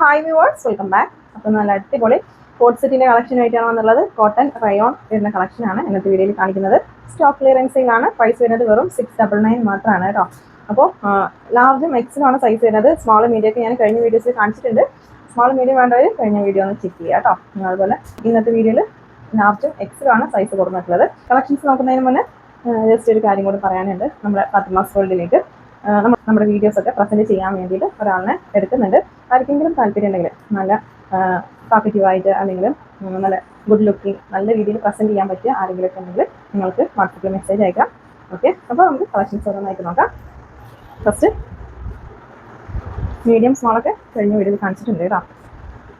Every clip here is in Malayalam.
ഹായ് വ്യൂവേഴ്സ് വെൽക്കം ബാക്ക് അപ്പോൾ നല്ല അടിപൊളി കോട്ട് കളക്ഷൻ ആയിട്ടാണ് വന്നുള്ളത് കോട്ടൺ റയോൺ വരുന്ന കളക്ഷനാണ് ഇന്നത്തെ വീഡിയോയിൽ കാണിക്കുന്നത്. സ്റ്റോക്ക് ക്ലിയറൻസിലാണ് പ്രൈസ് വരുന്നത് വെറും സിക്സ് ഡബിൾ നയൻ മാത്രമാണ് കേട്ടോ. അപ്പോൾ ലാർജും എക്സിലാണ് സൈസ് വരുന്നത്. സ്മോൾ മീഡിയം ഒക്കെ ഞാൻ കഴിഞ്ഞ വീഡിയോസിൽ കാണിച്ചിട്ടുണ്ട്. സ്മോൾ മീഡിയം വേണ്ടവർ കഴിഞ്ഞ വീഡിയോ ഒന്ന് ചെക്ക് ചെയ്യുക കേട്ടോ. അതുപോലെ ഇന്നത്തെ വീഡിയോയിൽ ലാർജും ആണ് സൈസ് കൊടുത്തിട്ടുള്ളത്. കളക്ഷൻസ് നോക്കുന്നതിന് മുന്നേ ജസ്റ്റ് ഒരു കാര്യം കൂടി പറയാനുണ്ട്. നമ്മുടെ പത്മാസ് വേൾഡിലേക്ക് നമ്മൾ നമ്മുടെ വീഡിയോസ് ഒക്കെ പ്രസന്റ് ചെയ്യാൻ വേണ്ടിയിട്ട് ഒരാളിനെ എടുക്കുന്നുണ്ട്. ആർക്കെങ്കിലും താല്പര്യം ഉണ്ടെങ്കിൽ നല്ല ടോക്കറ്റീവായിട്ട് അല്ലെങ്കിൽ നല്ല ഗുഡ് ലുക്കിംഗ് നല്ല രീതിയിൽ പ്രസന്റ് ചെയ്യാൻ പറ്റിയ ആരെങ്കിലും ഒക്കെ ഉണ്ടെങ്കിൽ നിങ്ങൾക്ക് വാട്സപ്പിൽ മെസ്സേജ് അയക്കാം. ഓക്കെ അപ്പോൾ നമുക്ക് കളക്ഷൻസ് ഓരോന്നായിട്ട് നോക്കാം. ഫസ്റ്റ് മീഡിയം സ്മോളൊക്കെ കഴിഞ്ഞ വീഡിയോയിൽ കാണിച്ചിട്ടുണ്ട് കേട്ടോ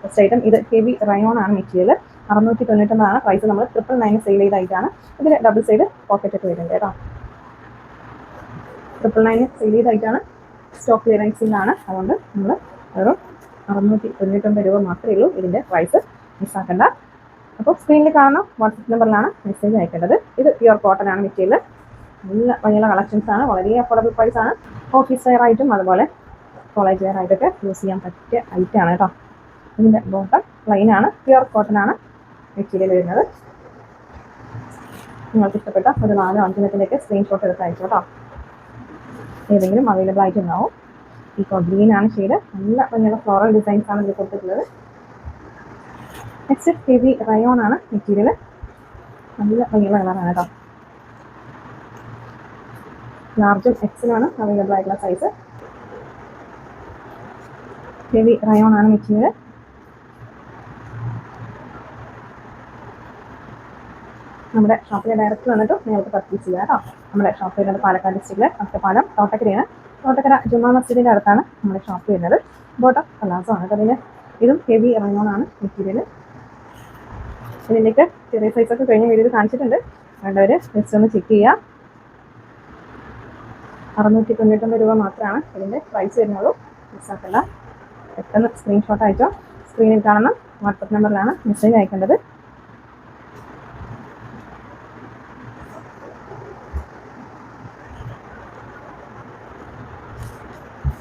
ഫസ്റ്റ് ഐറ്റം ഇത് ഹെവി റയോൺ ആണ് മെറ്റീരിയൽ അറുന്നൂറ്റി തൊണ്ണൂറ്റൊമ്പതാണ് പ്രൈസ് നമ്മൾ ട്രിപ്പിൾ നയൻ സെയിൽ ചെയ്തായിട്ടാണ് ഇതിൽ ഡബിൾ സൈഡ് പോക്കറ്റ് ഒക്കെ വരുന്നത് കേട്ടോ ട്രിപ്പിൾ നയൻ സെയിൽ ചെയ്തായിട്ടാണ് സ്റ്റോക്ക് ക്ലിയറൻസിലാണ് അതുകൊണ്ട് നമ്മൾ വെറും അറുന്നൂറ്റി തൊണ്ണൂറ്റൊമ്പത് രൂപ മാത്രമേ ഉള്ളൂ ഇതിന്റെ പ്രൈസ് മിസ്സാക്കണ്ട അപ്പോൾ സ്ക്രീനിൽ കാണുന്ന വാട്സപ്പ് നമ്പറിലാണ് മെസ്സേജ് അയക്കേണ്ടത്. ഇത് പ്യുവർ കോട്ടൺ ആണ് മെറ്റീരിയൽ നല്ല കളക്ഷൻസ് ആണ്. വളരെ അഫോർഡബിൾ പ്രൈസ് ആണ്. ഓഫീസ് വെയർ ആയിട്ടും അതുപോലെ കോളേജ് വെയർ ആയിട്ടൊക്കെ യൂസ് ചെയ്യാൻ പറ്റിയ ഐറ്റം ആണ് കേട്ടോ ഇതിന്റെ ബോട്ടം പ്ലെയിൻ ആണ് പ്യുവർ കോട്ടൺ ആണ് മെറ്റീരിയൽ വരുന്നത്. നിങ്ങൾക്ക് ഇഷ്ടപ്പെട്ട ഒരു നാലോ അഞ്ചിനത്തിലേക്ക് സ്ക്രീൻഷോട്ട് എടുത്ത് അയച്ചു കേട്ടോ ഏതെങ്കിലും അവൈലബിൾ ആയിട്ടുണ്ടാവും. ഇപ്പോൾ ഗ്രീൻ ആണ് ഷെയ്ഡ് നല്ല ഭംഗിയുള്ള ഫ്ലോറൽ ഡിസൈൻസ് ആണ് ഇതിൽ കൊടുത്തിട്ടുള്ളത്. നെക്സ്റ്റ് ഹെവി റയോൺ ആണ് മെറ്റീരിയൽ നല്ല ഭംഗിയുള്ള കളറാണ് കേട്ടോ. ലാർജും എക്സിലാണ് അവൈലബിൾ ആയിട്ടുള്ള സൈസ് ഹെവി റയോൺ ആണ് മെറ്റീരിയൽ നമ്മുടെ ഷോപ്പിലെ ഡയറക്റ്റ് വന്നിട്ട് നിങ്ങൾക്ക് പർച്ചേസ് ചെയ്യാം കേട്ടോ. നമ്മുടെ ഷോപ്പ് വരുന്നത് പാലക്കാട് ഡിസ്ട്രിക്റ്റിലെ ഒറ്റപ്പാലം തോട്ടക്കരയാണ്. തോട്ടക്കര ജുമാ മസ്ജിദിന്റെ അടുത്താണ് നമ്മുടെ ഷോപ്പ് വരുന്നത്. ബോട്ടം പലാസോ ആണ്. അതിന് ഇതും ഹെവി ഇറങ്ങുന്നതാണ് മെറ്റീരിയൽ ഇതിന്റെയൊക്കെ ചെറിയ സൈസൊക്കെ കഴിഞ്ഞ വീഡിയോയിൽ കാണിച്ചിട്ടുണ്ട്. വേണ്ടവർ ജസ്റ്റ് ഒന്ന് ചെക്ക് ചെയ്യുക അറുന്നൂറ്റി തൊണ്ണൂറ്റൊമ്പത് രൂപ മാത്രമാണ് ഇതിന്റെ പ്രൈസ് വരുന്നുള്ളൂ. മിസ്സാക്കല്ല പെട്ടെന്ന് സ്ക്രീൻഷോട്ട് അയച്ചോ. സ്ക്രീനിൽ കാണുന്ന വാട്സപ്പ് നമ്പറിലാണ് മെസ്സേജ് അയക്കേണ്ടത്.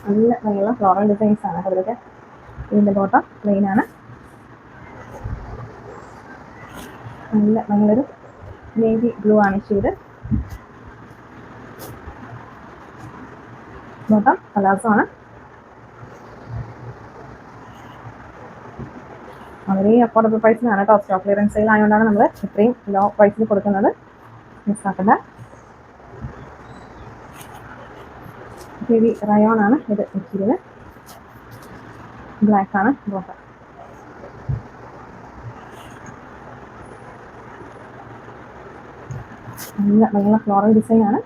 നല്ല ഭംഗിയുള്ള ഫ്ലോറൽ ഡിസൈൻസ് ആണ്. അതിലൊക്കെ ഇതിന്റെ ബോട്ടം പ്ലെയിൻ ആണ്. നല്ല നല്ലൊരു നേവി ബ്ലൂ ആണ് ഷെയ്ഡ് ബോട്ടം പലാസോ ആണ്. വളരെ അഫോർഡബിൾ പ്രൈസിലാണ് കേട്ടോ. സ്റ്റോക്ക് ക്ലിയറൻസ് ആയതുകൊണ്ടാണ് നമ്മൾ ഇത്രയും ലോ പ്രൈസിൽ കൊടുക്കുന്നത് മിസ്സാക്കണ്ട ഹെവി റയോൺ ആണ് ഇത് മെറ്റീരിയൽ ബ്ലാക്ക് ആണ്. ബോട്ടം നല്ല നല്ല ഫ്ലോറൽ ഡിസൈൻ ആണ്.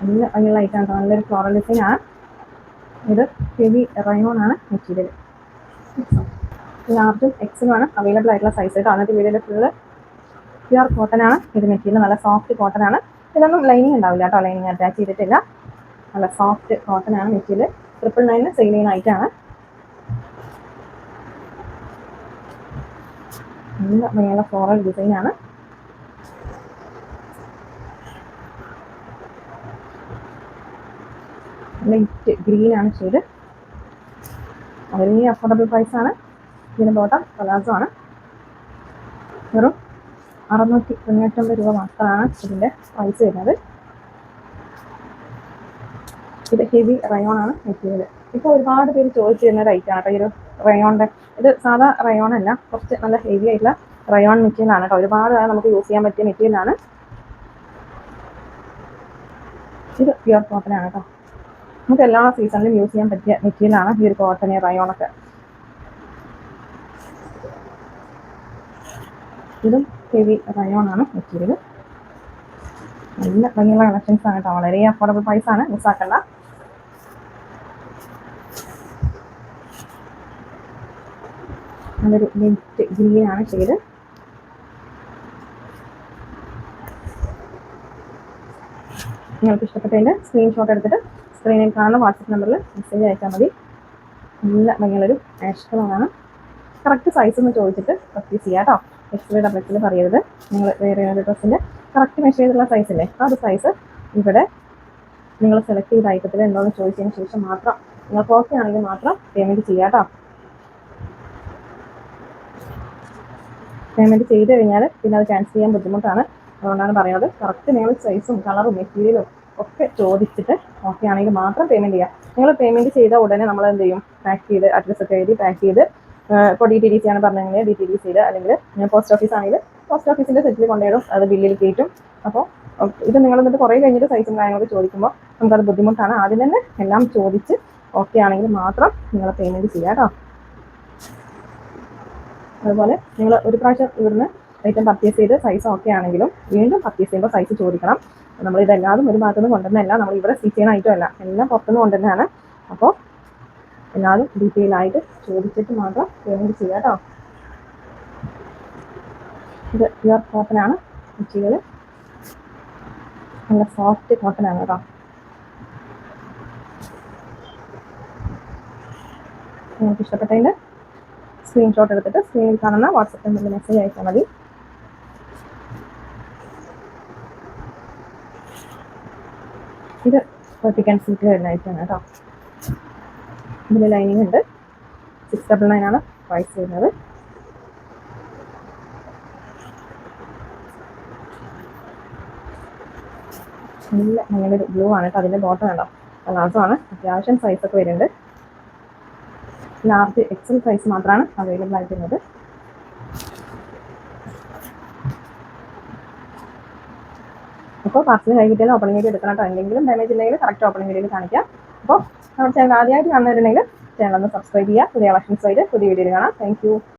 നല്ല ഭംഗിയുള്ള ഐറ്റം ആണ്. നല്ലൊരു ഫ്ലോറൽ ഡിസൈൻ ആണ്. ഇത് ഹെവി റയോൺ ആണ് മെറ്റീരിയൽ ലാർജും ആണ് അവൈലബിൾ ആയിട്ടുള്ള സൈസ് കേട്ടോ അന്നത്തെ വീഡിയോയിൽ ഫുള്ള് പ്യുർ കോട്ടൺ ആണ്. ഇത് മെറ്റീരിയൽ നല്ല സോഫ്റ്റ് കോട്ടൺ ആണ്. ഇതൊന്നും ലൈനിങ് ഉണ്ടാവില്ല കേട്ടോ. ലൈനിങ് അറ്റാച്ച് ചെയ്തിട്ടില്ല. നല്ല സോഫ്റ്റ് കോട്ടൺ ആണ് മെറ്റീരിയൽ. ട്രിപ്പിൾ നയൻ സെയിൽ ചെയ്യുന്ന ഐറ്റാണ് നല്ല ഫ്ലോറൽ ഡിസൈൻ ആണ്. ലൈറ്റ് ഗ്രീൻ ആണ് ഷെയ്ഡ് വളരെ അഫോർഡബിൾ പ്രൈസ് ആണ്. ഇതിന് ബോട്ടം പലാസോ ആണ്. വെറും അറുന്നൂറ്റി തൊണ്ണൂറ്റൊമ്പത് രൂപ മാത്രമാണ് ഇതിന്റെ പ്രൈസ് വരുന്നത്. ഇത് ഹെവി റയോൺ ആണ് മെറ്റീരിയൽ ഇപ്പോൾ ഒരുപാട് പേര് ചോദിച്ചു തരുന്ന ആണ്. കേട്ടോ ഈ ഒരു റയോണിന്റെ ഇത് സാധാ റയോൺ അല്ല കുറച്ച് നല്ല ഹെവി ആയിട്ടുള്ള റയോൺ മെറ്റീരിയൽ ആണ് കേട്ടോ. ഒരുപാട് കാലം നമുക്ക് യൂസ് ചെയ്യാൻ പറ്റിയ മെറ്റീരിയൽ ആണ്. ഇത് പ്യുവർ കോട്ടനാണ് കേട്ടോ. നമുക്ക് എല്ലാ സീസണിലും യൂസ് ചെയ്യാൻ പറ്റിയ മെറ്റീരിയൽ ആണ് ഈ ഒരു കോട്ടനെ റയോൺ ഇതും ഹെവി റയോൺ ആണ് മെറ്റീരിയൽ നല്ല ഭംഗിയുള്ള കളക്ഷൻസ് ആണ് കേട്ടോ. വളരെ അഫോർഡബിൾ പ്രൈസ് ആണ്. മിസ്സാക്കണ്ട. നല്ലൊരു നെറ്റ് ഗ്രീൻ ആണ് ഷെയ്ഡ് നിങ്ങൾക്ക് ഇഷ്ടപ്പെട്ടതിന്റെ സ്ക്രീൻഷോട്ട് എടുത്തിട്ട് സ്ക്രീനിൽ കാണുന്ന വാട്സപ്പ് നമ്പറിൽ മെസ്സേജ് അയച്ചാൽ മതി. നല്ല ഭംഗിയുള്ളൊരു ആഷ് കളറാണ് കറക്റ്റ് സൈസ് ഒന്ന് ചോദിച്ചിട്ട് പർച്ചേസ് ചെയ്യാം കേട്ടോ. എക്സ് ഡബിൾ എക്സിൽ പറയരുത്. നിങ്ങൾ വേറെ ഏത് ഡ്രസ്സിന്റെ കറക്റ്റ് മെഷർ ചെയ്തിട്ടുള്ള സൈസ് ആ ഒരു സൈസ് ഇവിടെ നിങ്ങൾ സെലക്ട് ചെയ്ത ഐറ്റത്തിൽ എന്താണെന്ന് ചോദിച്ചതിന് ശേഷം മാത്രം നിങ്ങൾ ഓക്കെ ആണെങ്കിൽ മാത്രം പേയ്മെന്റ് ചെയ്യാം കേട്ടോ. പേയ്മെന്റ് ചെയ്ത് കഴിഞ്ഞാൽ പിന്നെ അത് ക്യാൻസൽ ചെയ്യാൻ ബുദ്ധിമുട്ടാണ്. അതുകൊണ്ടാണ് പറയുന്നത് കറക്റ്റ് നിങ്ങൾ സൈസും കളറും മെറ്റീരിയലും ഒക്കെ ചോദിച്ചിട്ട് ഓക്കെ ആണെങ്കിൽ മാത്രം പേയ്മെന്റ് ചെയ്യുക. നിങ്ങൾ പേയ്മെന്റ് ചെയ്ത ഉടനെ നമ്മൾ എന്ത് ചെയ്യും? പാക്ക് ചെയ്ത് അഡ്രസ്സൊക്കെ എഴുതി പാക്ക് ചെയ്ത് ഇപ്പോൾ ഡി ടി ഡി സി ആണ് പറഞ്ഞെങ്കിൽ ഡി ടി ഡി സിയിൽ അല്ലെങ്കിൽ പോസ്റ്റ് ഓഫീസ് ആണെങ്കിൽ പോസ്റ്റ് ഓഫീസിന്റെ സെറ്റിൽ കൊണ്ടുവരും. അത് ബില്ലിൽ കയറ്റും അപ്പോൾ ഇത് നിങ്ങൾ എന്നിട്ട് കുറേ കഴിഞ്ഞിട്ട് സൈസും കാര്യങ്ങളൊക്കെ ചോദിക്കുമ്പോൾ നമുക്കത് ബുദ്ധിമുട്ടാണ്. ആദ്യം തന്നെ എല്ലാം ചോദിച്ച് ഓക്കെ ആണെങ്കിൽ മാത്രം നിങ്ങൾ പേയ്മെന്റ് ചെയ്യുക കേട്ടോ. അതുപോലെ നിങ്ങൾ ഒരു പ്രാവശ്യം ഇവിടുന്ന് ഐറ്റം പർച്ചേസ് ചെയ്ത് സൈസ് ഓക്കെ ആണെങ്കിലും വീണ്ടും പർച്ചേസ് ചെയ്യുമ്പോൾ സൈസ് ചോദിക്കണം. നമ്മൾ ഇതെല്ലാതും ഒരു ഭാഗത്തുനിന്ന് കൊണ്ടുവന്നല്ല നമ്മൾ ഇവിടെ സ്റ്റിച്ച് ചെയ്യുന്ന ഐറ്റം അല്ല. എല്ലാം പുറത്തുനിന്ന് കൊണ്ടുവന്നതാണ്. അപ്പോൾ എല്ലാതും ഡീറ്റെയിൽ ആയിട്ട് ചോദിച്ചിട്ട് മാത്രം പേയ്മെന്റ് ചെയ്യുക കേട്ടോ. ഇത് പ്യുവർ ആണ് മെറ്റീരിയൽ നല്ല സോഫ്റ്റ് കോട്ടൺ ആണ് കേട്ടോ. നിങ്ങൾക്ക് ഇഷ്ടപ്പെട്ടതിന്റെ സ്ക്രീൻഷോട്ട് എടുത്തിട്ട് സ്ക്രീനിൽ കാണുന്ന വാട്സപ്പ് നമ്പറിൽ മെസ്സേജ് അയച്ചാൽ മതി. ഇത് വെർട്ടിക്കൻ സീറ്റ് വരുന്ന ഐറ്റമാണ് കേട്ടോ. ഇതിൽ ലൈനിങ് ഉണ്ട്. സിക്സ് ഡബിൾ നയൻ ആണ് പ്രൈസ് വരുന്നത്. നല്ല നല്ലൊരു ബ്ലൂ ആണ് കേട്ടോ. അതിന്റെ ബോട്ടം കണ്ടോ? പ്ലാസോ ആണ്. അത്യാവശ്യം സൈസൊക്കെ വരുന്നുണ്ട്. ലാർജ് എക്സൽ സൈസ് മാത്രമാണ് അവൈലബിൾ ആയിട്ടുള്ളത്. അപ്പോൾ പാർസൽ കൈ ഓപ്പണിംഗ് ആയിട്ട് എടുക്കണം കേട്ടോ. എന്തെങ്കിലും ഡാമേജ് ഉണ്ടെങ്കിൽ കറക്റ്റ് ഓപ്പണിംഗ് വീഡിയോയിൽ കാണിക്കാം. അപ്പോൾ നമ്മുടെ ചാനൽ ആദ്യമായിട്ട് കാണുന്നവരുണ്ടെങ്കിൽ ചാനൽ ഒന്ന് സബ്സ്ക്രൈബ് ചെയ്യുക. പുതിയ കളക്ഷൻസ് ആയിട്ട് പുതിയ വീഡിയോയിൽ കാണാം. താങ്ക്